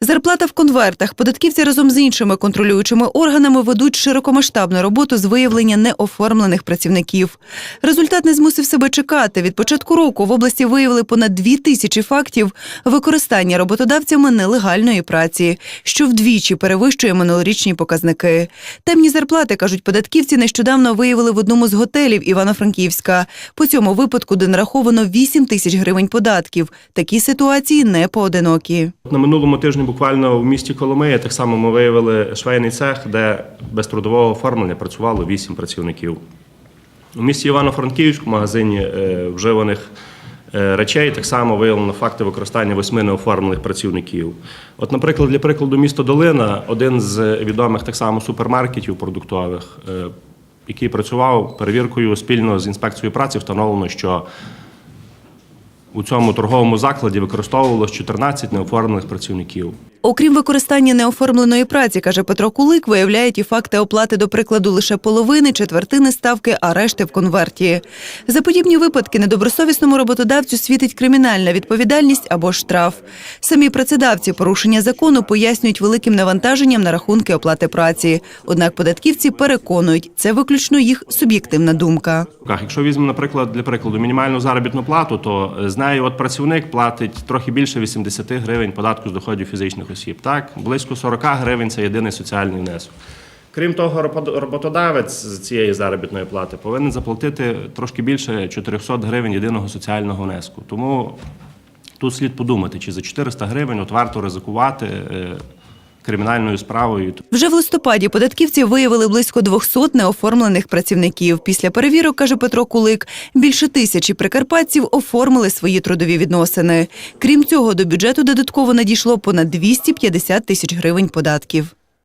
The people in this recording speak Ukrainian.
Зарплата в конвертах. Податківці разом з іншими контролюючими органами ведуть широкомасштабну роботу з виявлення неоформлених працівників. Результат не змусив себе чекати. Від початку року в області виявили понад дві тисячі фактів використання роботодавцями нелегальної праці, що вдвічі перевищує минулорічні показники. Темні зарплати, кажуть податківці, нещодавно виявили в одному з готелів Івано-Франківська. По цьому випадку, де нараховано 8 тисяч гривень податків. Такі ситуації не поодинокі. На минулому тижні буквально в місті Коломия так само ми виявили швейний цех, де без трудового оформлення працювало 8 працівників. У місті Івано-Франківськ в магазині е, вживаних е, речей так само виявлено факти використання восьми неоформлених працівників. От, наприклад, для прикладу, місто Долина, один з відомих так само супермаркетів продуктових, е, який працював перевіркою спільно з інспекцією праці, встановлено, що у цьому торговому закладі використовувалось 14 неоформлених працівників. Окрім використання неоформленої праці, каже Петро Кулик, виявляють і факти оплати, до прикладу, лише половини, четвертини ставки, а решти в конверті. За подібні випадки недобросовісному роботодавцю світить кримінальна відповідальність або штраф. Самі працедавці порушення закону пояснюють великим навантаженням на рахунки оплати праці. Однак податківці переконують, це виключно їх суб'єктивна думка. Якщо візьмемо, наприклад, для прикладу, мінімальну заробітну плату, то з нею от працівник платить трохи більше 80 гривень податку з доходів фізичних осіб. Так, близько 40 гривень це єдиний соціальний внесок. Крім того, робо- роботодавець з цієї заробітної плати повинен заплатити трошки більше 400 гривень єдиного соціального внеску. Тому тут слід подумати, чи за 400 гривень от варто ризикувати е, кримінальною справою. Вже в листопаді податківці виявили близько 200 неоформлених працівників. Після перевірок, каже Петро Кулик, більше тисячі прикарпатців оформили свої трудові відносини. Крім цього, до бюджету додатково надійшло понад 250 тисяч гривень податків.